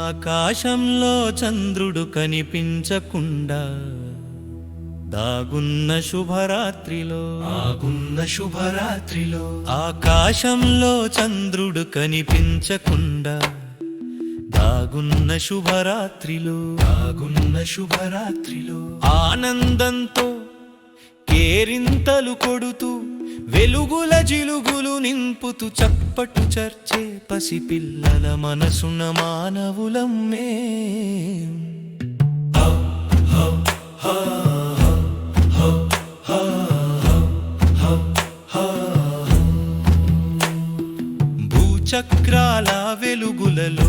ఆకాశంలో చంద్రుడు కనిపించకుండా దాగున్న శుభరాత్రిలో ఆగున్న శుభరాత్రిలో ఆకాశంలో చంద్రుడు కనిపించకుండా దాగున్న శుభరాత్రిలో ఆగున్న శుభరాత్రిలో ఆనందంతో కేరింతలు కొడుతూ వెలుగుల జిలుగులు నింపుతూ చప్పటు చర్చే పసిపిల్లల మనసున మానవులమ్మే. భూచక్రాల వెలుగులలో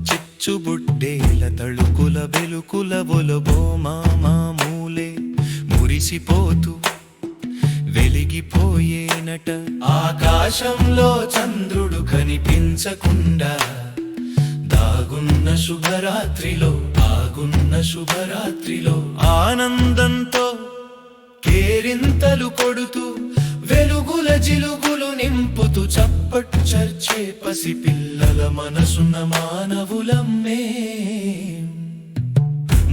చిచ్చుబుడ్డేల తళుకుల వెలుకుల బొలబో మామూలే మురిసిపోతూ వెలిగిపోయేనట. ఆకాశంలో చంద్రుడు కనిపించకుండా దాగున్న శుభరాత్రిలో ఆగున్న శుభరాత్రిలో ఆనందంతో కేరింతలు కొడుతూ వెలుగుల జిలుగులు నింపుతూ చప్పట్టు చర్చే పసిపిల్లల మనసున్న మానవులమ్మే.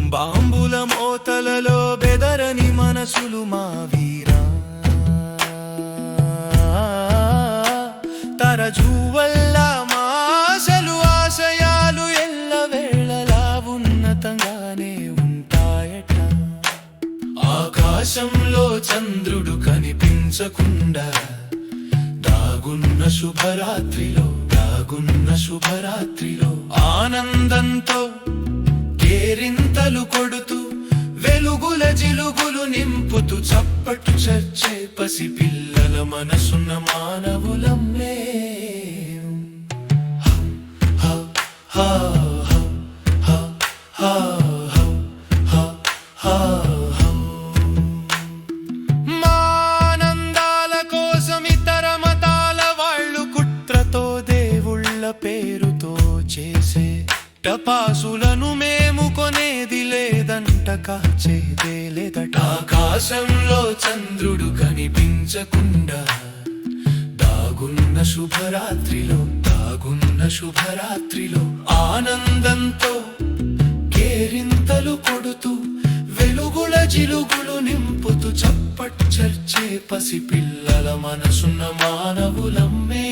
బాంబుల మోతలలో బెదరని మనసులు మావి తరజువల్ల మాసలు ఆశయాలు ఎల్ల వేళలా ఉన్నతంగానే ఉంటాయట. ఆకాశంలో చంద్రుడు కనిపించకుండా దాగున్న శుభరాత్రిలో దాగున్న శుభరాత్రిలో ఆనందంతో కేరింతలు కొడుతూ రంగుల జిలుగులు నింపుతూ చప్పట్లు చర్చే పసి పిల్లల మనసున్న మానవులమ్మే. మానందాల కోసం ఇతర మతాల వాళ్ళు కుట్రతో దేవుళ్ళ పేరుతో చేసే టపాసు లేదంట లేదట ఆకాశంలో చంద్రుడు కనిపించకుండా దాగున్న శుభరాత్రిలో దాగున్న శుభరాత్రిలో ఆనందంతో కేరింతలు కొడుతూ వెలుగుల జిలుగులు నింపుతూ చప్పట్ చర్చే పసిపిల్లల మనసున్న మానవులమ్మే.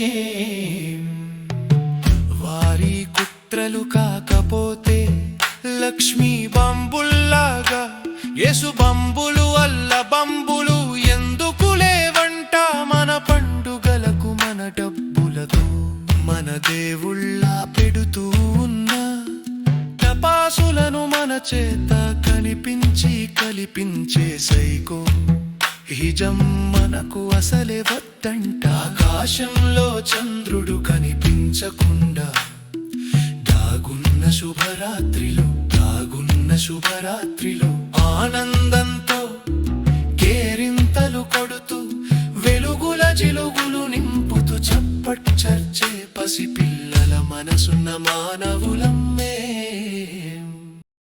వారి కుట్రలు కాకపోతే లక్ష్మీ బంబుల్లాగా యేసు బంబులు అల్ల బంబులు ఎందుకు లేవంట? మన పండుగలకు మన డబ్బులతో మన దేవుళ్ళ పెడుతూ ఉన్న టపాసులను మన చేత కనిపించి కల్పించే సైకో. హిజం మనకు అసలే వద్దంట. ఆకాశంలో చంద్రుడు కనిపించకుండా ఆనందంతో కేరింతలు కొడుతూ వెలుగుల జిలుగులు నింపుతూ చప్పట్ చర్చే పసిపిల్లల మనసున్న మానవులమ్మే.